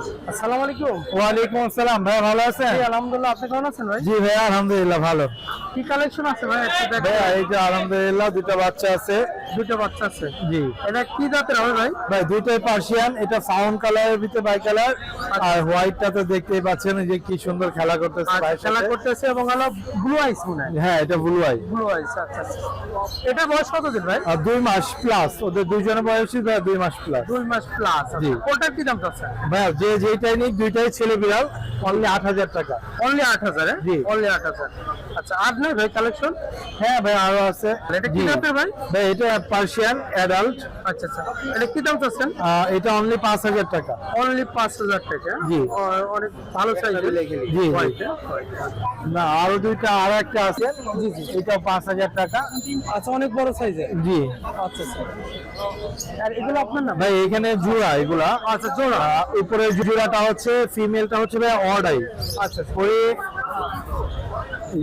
আসসালামু আলাইকুম। ওয়ালাইকুম আসসালাম ভাই ভালো আছেন? আলহামদুলিল্লাহ আপনি কেমন আছেন ভাই? জি ভাই আলহামদুলিল্লাহ ভালো। কি কালেকশন আছে ভাই? ভাই এই যে আলহামদুলিল্লাহ দুটো বাচ্চা আছে। দুটো বাচ্চা আছে। জি। এটা কি জাতের হবে ভাই? ভাই দুটোই পার্সিয়ান এটা ফাউন্ড কালারের ভিতরে বাই কালার আর হোয়াইটটা তো দেখতেই পাচ্ছেন যে কি সুন্দর খেলা করতেছে আর ভাইয়ের খেলা করতেছে এবং হলো ব্লু আইস মনে হ্যাঁ। এটা ব্লু আই ব্লু আইস আচ্ছা আচ্ছা। এটা বয়স কত দিন ভাই? আর দুই মাস প্লাস ওদের দুইজনের বয়সী ভাই দুই মাস প্লাস দুই মাস প্লাস জি। ওটার কি দাম আছে ভাই যে যেটাই নিক দুইটাই ছেলে বিড়াল অনলি আট হাজার টাকা। অনলি আট হাজার জি। অনলি আট হাজার। আচ্ছা আর নয় ভাই কালেকশন হ্যাঁ ভাই আরও আছে। এটা কি। জাতের ভাই? ভাই এটা পার্সিয়ান অ্যাডাল্ট আচ্ছা আচ্ছা। এটা কি দাম চাচ্ছেন? এটা অনলি পাঁচ হাজার টাকা। অনলি পাঁচ হাজার টাকা? জি। অনেক ভালো সাইজ জি, জি। না আরও দুইটা আর একটা আছে। জি জি এটা পাঁচ হাজার টাকা। আচ্ছা অনেক বড় সাইজের জি। আচ্ছা আচ্ছা। আর এগুলো আপনার না ভাই এখানে জোড়া এগুলা। আচ্ছা জোড়া। আহ, উপরের জোড়াটা হচ্ছে ফিমেলটা হচ্ছে ভাই অর্ডাই। আচ্ছা পরে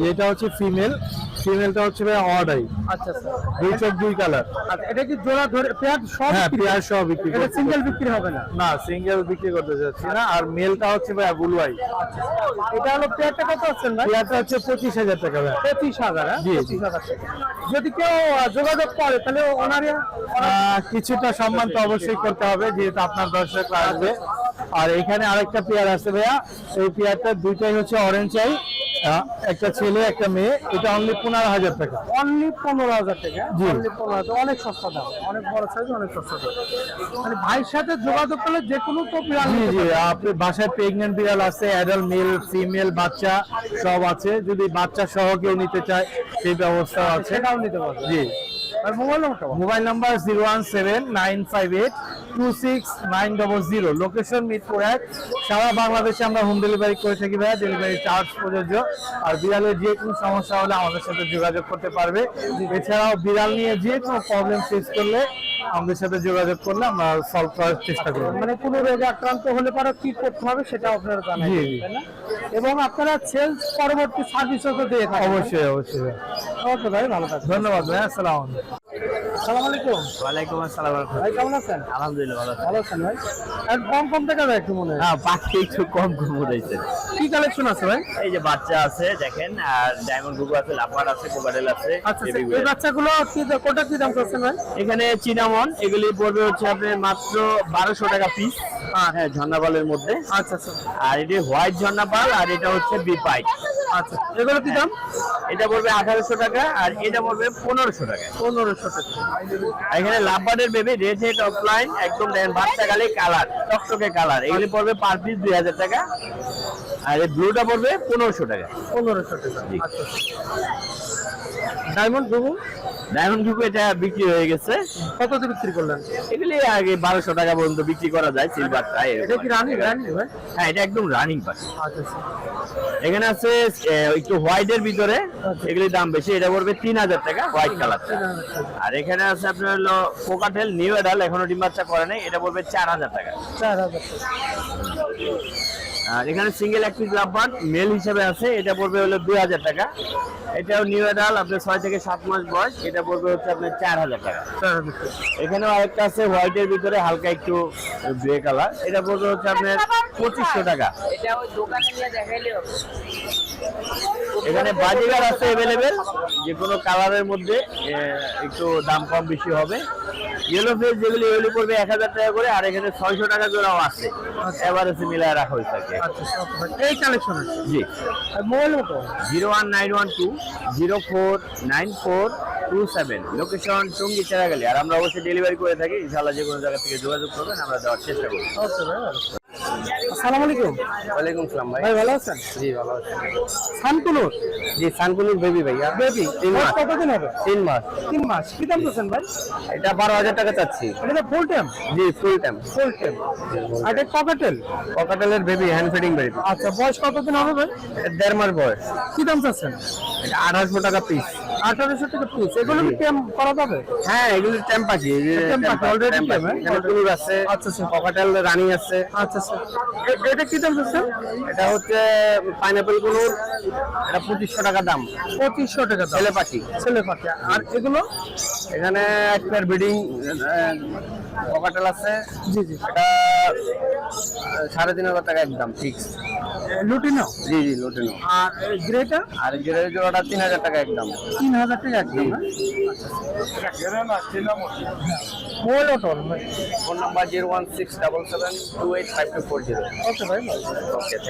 এটা হচ্ছে ফিমেল ফিমেলটা হচ্ছে ভাই অর্ডাই আচ্ছা আচ্ছা। দুই চোখ দুই কালার আচ্ছা এটা কি জোড়া ধরে পেয়ার সব হ্যাঁ? পেয়ার সহ বিক্রি এটা সিঙ্গেল বিক্রি হবে না? না সিঙ্গেল বিক্রি করতে যাচ্ছি না। আর মেলটা হচ্ছে ভাই বুলুয়াই এটা হলো পেয়ারটা কত আছেন ভাই? পেয়ারটা হচ্ছে পঁচিশ হাজার টাকা ভাই। পঁচিশ হাজার হ্যাঁ? জি, জি। পঁচিশ হাজার টাকা। যদি কেউ যোগাযোগ করে তাহলে ওনারে কিছুটা সম্মান তো অবশ্যই করতে হবে যেহেতু আপনার দর্শক আসবে। আর এখানে আরেকটা পেয়ার আছে ভাইয়া। এই পেয়ারটা দুইটাই হচ্ছে অরেঞ্জ চাই একটা ছেলে একটা মেয়ে এটা অনলি পনেরো হাজার টাকা। অনলি পনেরো হাজার টাকা অনলি পনেরো হাজার অনেক সস্তা দাম অনেক বড় সাইজ অনেক সস্তা দাম। মানে ভাইয়ের সাথে যোগাযোগ করলে যে কোনো তো বিড়াল জি জি আপনি বাসায় প্রেগনেন্ট বিড়াল আছে অ্যাডাল্ট মেল ফিমেল বাচ্চা সব আছে। যদি বাচ্চা সহ কেউ নিতে চায় সেই ব্যবস্থা আছে। সেটাও নিতে পারবে জি। আর মোবাইল নাম্বারটা বলো। Mobile number zero one seven nine five eight two six nine double zero location Mirpur এক। সারা বাংলাদেশে আমরা হোম ডেলিভারি করে থাকি ভাইয়া। ডেলিভারি চার্জ প্রযোজ্য। আর বিড়ালের যে কোনো সমস্যা হলে আমাদের সাথে যোগাযোগ করতে পারবে। এছাড়াও বিড়াল নিয়ে যে কোনো প্রবলেম ফেস করলে আমাদের সাথে যোগাযোগ করলে আমরা সলভ করার চেষ্টা করব। মানে কোনো রোগে আক্রান্ত হলে পরে কি করতে হবে সেটা আপনারা জানেন এবং আপনারা সেলস পরবর্তী সার্ভিসও তো দিয়ে থাকেন অবশ্যই অবশ্যই। ওকে ভাই ভালো থাকবেন। ধন্যবাদ ভাই আসসালাম আসসালামু আলাইকুম। ওয়ালাইকুম আসসালাম ভাই কেমন আছেন? আলহামদুলিল্লাহ ভালো ভালো আছেন ভাই? আর কম কম টাকা দেয় একটু মনে হ্যাঁ। পাখি একটু কম কম উঠেছে কি কালেকশন আছে ভাই? এই যে বাচ্চা আছে দেখেন আর ডায়মন্ড গুগু আছে লাফার আছে কোকাডেল আছে আচ্ছা আচ্ছা, এই বাচ্চাগুলো কি কোটা কি দাম করছেন ভাই? এখানে চিনামন এগুলি পড়বে হচ্ছে আপনার মাত্র বারোশো টাকা পিস হ্যাঁ। ঝর্ণাপালের মধ্যে। আচ্ছা আচ্ছা। আর এটি হোয়াইট ঝর্ণাপাল আর এটা হচ্ছে বিপাইট আচ্ছা এগুলো কি দাম? এটা পড়বে আঠারোশো টাকা আর এটা পড়বে পনেরোশো টাকা। পনেরোশো টাকা। এখানে লাভবার্ডের বেবি রেড হেড অফলাইন একদম দেখেন বাচ্চা গালে কালার টকটকে কালার এগুলি পড়বে পার পিস দুই হাজার টাকা। আর এই ব্লুটা পড়বে পনেরোশো টাকা। পনেরোশো টাকা। আচ্ছা। ডায়মন্ড গুগু ডায়মন্ড গ্রুপ এটা বিক্রি হয়ে গেছে। কত দিয়ে বিক্রি করলেন? এগুলি আগে বারোশো টাকা পর্যন্ত বিক্রি করা যায় সিলভারটা এটা কি রানি রানি হ্যাঁ এটা একদম রানিং পাখি আচ্ছা আচ্ছা। এখানে আছে একটু হোয়াইট এর ভিতরে এগুলির দাম বেশি এটা পড়বে তিন হাজার টাকা হোয়াইট কালারটা আর এখানে আছে আপনার হলো কোকাটেল নিউ এডাল এখনও ডিম বাচ্চা করে নাই এটা পড়বে চার হাজার টাকা। চার হাজার আর এখানে সিঙ্গেল এক পিস লাভবার্ড মেল হিসেবে আছে এটা পড়বে হলো দুই হাজার টাকা। এটাও নিউ এডাল আপনার ছয় থেকে সাত মাস বয়স এটা পড়বে হচ্ছে আপনার চার হাজার টাকা। এখানেও আরেকটা আছে হোয়াইটের ভিতরে হালকা একটু গ্রে কালার এটা পড়বে হচ্ছে আপনার পঁচিশশো টাকা। এটা ওই দোকানে নিয়ে দেখাইলে এখানে বাজিগার আছে অ্যাভেলেবেল যে কোনো কালারের মধ্যে একটু দাম কম বেশি হবে। ইয়েলো ফেস যেগুলি এগুলি পড়বে এক হাজার টাকা করে আর এখানে ছয়শো টাকা জোড়াও আছে। এভারেজে মিলায় রাখা হয়ে থাকে। আচ্ছা আচ্ছা। এই কালেকশন জি। মোবাইল মতো zero one nine one two zero four nine four two seven location Tongi Cheragali. আর আমরা অবশ্যই ডেলিভারি করে থাকি। ইনশাআল্লাহ যে কোনো জায়গা থেকে যোগাযোগ করবেন আমরা দেওয়ার চেষ্টা করি ওকে ভাই ভালো। আসসালামু আলাইকুম। ওয়ালাইকুম সালাম ভাই। ভাই ভালো আছেন? জি ভালো আছি। Sun conure? জি সানকুনুর বেবি ভাইয়া বেবি? তিন মাস। কতদিন হবে? তিন মাস। তিন মাস। কি দাম করছেন ভাই? এটা বারো হাজার টাকা চাচ্ছি। এটা ফুল টাইম জি ফুল টাইম ফুল টাইম আর এটা ককাটেল ককাটেলের বেবি হ্যান্ড ফিডিং বেবি আচ্ছা বয়স কতদিন হবে ভাই? দেড় মাস বয়স। কি দাম চাচ্ছেন? এটা আঠারোশো টাকা পিস আঠারোশো টাকা পিস এগুলো কি টেম করা যাবে? হ্যাঁ এগুলি। হ্যাঁ? এখানে কুনুর আছে আচ্ছা আচ্ছা। ককাটেল রানিং আছে। আচ্ছা আচ্ছা। এ- এটা কি দাম চাচ্ছেন এটা হচ্ছে পাইনাপেল কুনুর এটা পঁচিশশো টাকা দাম। পঁচিশশো টাকা ছেলে পাখি। ছেলে পাখি। আর এগুলো? এখানে একটা ব্রিডিং পকাটেল আছে। জি জি। এটা সাড়ে তিন হাজার টাকা একদম ফিক্স লুটিনো জি জি লুটিনো আর গ্রেটা আর গেরের জোড়াটা তিন হাজার টাকা একদম। তিন হাজার টাকা একদম না মোবাইল অটোর phone number zero one six double seven two eight five two four zero. Okay ভাই ওকে